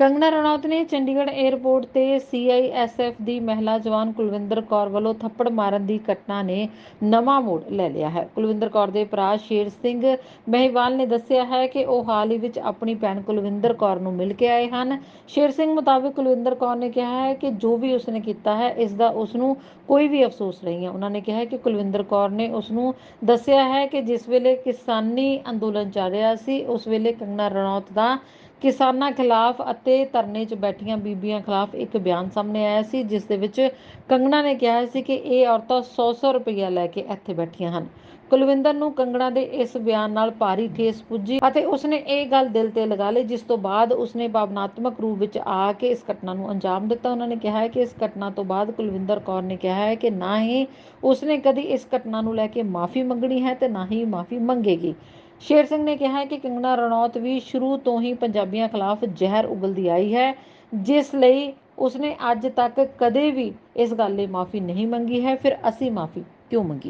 ਕੰਗਨਾ ਰਣੌਤ ਨੇ ਚੰਡੀਗੜ੍ਹ ਏਅਰਪੋਰਟ ਤੇ ਸੀਆਈਐਸਐਫ ਦੀ ਮਹਿਲਾ ਜਵਾਨ ਕੁਲਵਿੰਦਰ ਕੌਰ ਵੱਲੋਂ ਥੱਪੜ ਮਾਰਨ ਦੀ ਘਟਨਾ ਨੇ ਨਵਾਂ ਮੋੜ ਲੈ ਲਿਆ ਹੈ। ਕੁਲਵਿੰਦਰ ਕੌਰ ਦੇ ਭਰਾ ਸ਼ੇਰ ਸਿੰਘ ਮਹਿਵਾਲ ਨੇ ਦੱਸਿਆ ਹੈ ਕਿ ਉਹ ਹਾਲ ਹੀ ਵਿੱਚ ਆਪਣੀ ਭੈਣ ਕੁਲਵਿੰਦਰ ਕੌਰ ਨੂੰ ਮਿਲ ਕੇ ਆਏ ਹਨ। ਸ਼ੇਰ ਸਿੰਘ ਮੁਤਾਬਕ ਕੁਲਵਿੰਦਰ ਕੌਰ ਨੇ ਕਿਹਾ ਹੈ ਕਿ ਜੋ ਵੀ ਉਸਨੇ ਕੀਤਾ ਹੈ, ਇਸ ਦਾ ਉਸ ਨੂੰ ਕੋਈ ਵੀ ਅਫਸੋਸ ਨਹੀਂ ਹੈ। ਉਹਨਾਂ ਨੇ ਕਿਹਾ ਕਿ ਕੁਲਵਿੰਦਰ ਕੌਰ ਨੇ ਉਸ ਨੂੰ ਦੱਸਿਆ ਹੈ ਕਿ ਜਿਸ ਵੇਲੇ ਕਿਸਾਨੀ ਅੰਦੋਲਨ ਚੱਲ ਰਿਹਾ ਸੀ, ਉਸ ਵੇਲੇ ਕੰਗਨਾ ਰਣੌਤ ਦਾ ਕਿਸਾਨਾਂ ਖਿਲਾਫ ਅਤੇ ਧਰਨੇ 'ਚ ਬੈਠੀਆਂ ਬੀਬੀਆਂ ਖਿਲਾਫ ਇੱਕ ਬਿਆਨ ਸਾਹਮਣੇ ਆਇਆ ਸੀ, ਜਿਸ ਦੇ ਵਿੱਚ ਕੰਗਣਾ ਨੇ ਕਿਹਾ ਸੀ ਕਿ ਇਹ ਔਰਤਾਂ 100-100 ਰੁਪਇਆ ਲੈ ਕੇ ਇੱਥੇ ਬੈਠੀਆਂ ਹਨ। ਕੁਲਵਿੰਦਰ ਨੂੰ ਕੰਗਣਾ ਦੇ ਇਸ ਬਿਆਨ ਨਾਲ ਭਾਰੀ ਠੇਸ ਪੁੱਜੀ ਅਤੇ ਉਸਨੇ ਇਹ ਗੱਲ ਦਿਲ ਤੇ ਲਗਾ ਲਈ, ਜਿਸ ਤੋਂ ਬਾਅਦ ਉਸਨੇ ਭਾਵਨਾਤਮਕ ਰੂਪ ਵਿੱਚ ਆ ਕੇ ਇਸ ਘਟਨਾ ਨੂੰ ਅੰਜਾਮ ਦਿੱਤਾ। ਉਹਨਾਂ ਨੇ ਕਿਹਾ ਹੈ ਕਿ ਇਸ ਘਟਨਾ ਤੋਂ ਬਾਅਦ ਕੁਲਵਿੰਦਰ ਕੌਰ ਨੇ ਕਿਹਾ ਹੈ ਕਿ ਨਾ ਹੀ ਉਸਨੇ ਕਦੀ ਇਸ ਘਟਨਾ ਨੂੰ ਲੈ ਕੇ ਮਾਫੀ ਮੰਗਣੀ ਹੈ ਤੇ ਨਾ ਹੀ ਮਾਫੀ ਮੰਗੇਗੀ। ਸ਼ੇਰ ਸਿੰਘ ਨੇ ਕਿਹਾ ਕਿ ਕੰਗਣਾ ਰਣੌਤ ਵੀ ਸ਼ੁਰੂ ਤੋਂ ਹੀ ਪੰਜਾਬੀਆਂ ਖਿਲਾਫ ਜ਼ਹਿਰ ਉਗਲਦੀ ਆਈ ਹੈ, ਜਿਸ ਲਈ ਉਸਨੇ ਅੱਜ ਤੱਕ ਕਦੇ ਵੀ ਇਸ ਗੱਲ ਲਈ ਮਾਫੀ ਨਹੀਂ ਮੰਗੀ ਹੈ। ਫਿਰ ਅਸੀਂ ਮਾਫੀ ਕਿਉਂ ਮੰਗੀ